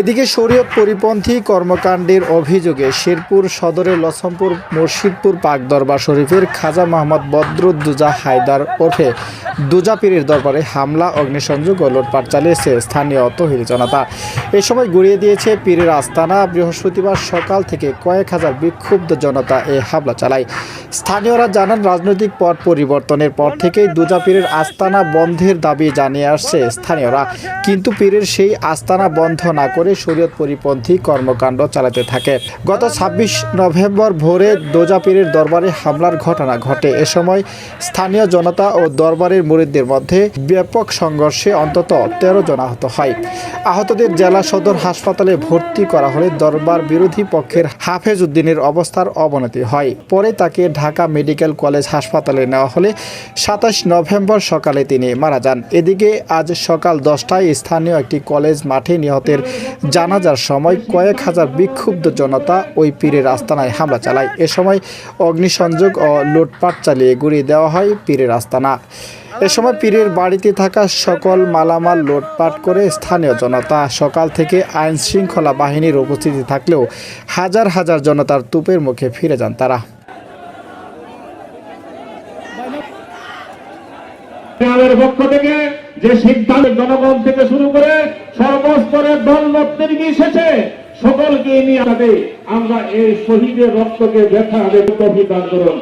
এদিকে শরীয়ত পরিপন্থী কর্মকাণ্ডের অভিযোগে শেরপুর সদরের লছমপুর মুর্শিদপুর পাক দরবার শরীফের খাজা মোহাম্মদ বদরুদ্দুজা হায়দার ওরফে দুজা পীরের দরবারে হামলা, অগ্নিসংযোগ ও লোটপাট চালিয়েছে স্থানীয় তহিরি জনতা। এ সময় গুড়িয়ে দিয়েছে পীরের আস্তানা। বৃহস্পতিবার সকাল থেকে কয়েক হাজার বিক্ষুব্ধ জনতা এ হামলা চালায়। স্থানীয়রা জানান, রাজনৈতিক পট পরিবর্তনের পর থেকেই দুজা পীরের আস্তানা বন্ধের দাবি জানিয়ে আসছে স্থানীয়রা। কিন্তু পীরের সেই আস্তানা বন্ধ না করে শরীয়ত পরিপন্থী কর্মকাণ্ড চালাতে থাকে। গত ছাব্বিশ নভেম্বর ভোরে দোজা পীরের দরবারে হামলার ঘটনা ঘটে। এ সময় স্থানীয় জনতা ও দরবারের মুরিদদের মধ্যে ব্যাপক সংঘর্ষে অন্তত তেরো জন আহত হয়। আহতদের জেলা সদর হাসপাতালে ভর্তি করা হলে দরবার বিরোধী পক্ষের হাফেজ উদ্দিনের অবস্থার অবনতি হয়। পরে তাকে ঢাকা মেডিকেল কলেজ হাসপাতালে নেওয়া হলে সাতাশ নভেম্বর সকালে তিনি মারা যান। এদিকে আজ সকাল দশটায় স্থানীয় একটি কলেজ মাঠে নিহতের জানাজার সময় কয়েক হাজার বিক্ষুব্ধ জনতা ওই পীরের আস্তানায় হামলা চালায়। এ সময় অগ্নিসংযোগ ও লুটপাট চালিয়ে গুড়িয়ে দেওয়া হয় পীরের আস্তানা। এ সময় পীরের বাড়িতে থাকা সকল মালামাল লুটপাট করে স্থানীয় জনতা। সকাল থেকে আইন শৃঙ্খলা বাহিনীর উপস্থিতি থাকলেও হাজার হাজার জনতার তুপের মুখে ফিরে যান তারা। পক্ষ থেকে যে সিদ্ধান্ত জনগণ থেকে শুরু করে সর্বস্তরের দল নেতৃত্বে এসেছে। সকলকে নিয়ে আমরা এই শহীদের রক্তকে ব্যথা দেব দান করুন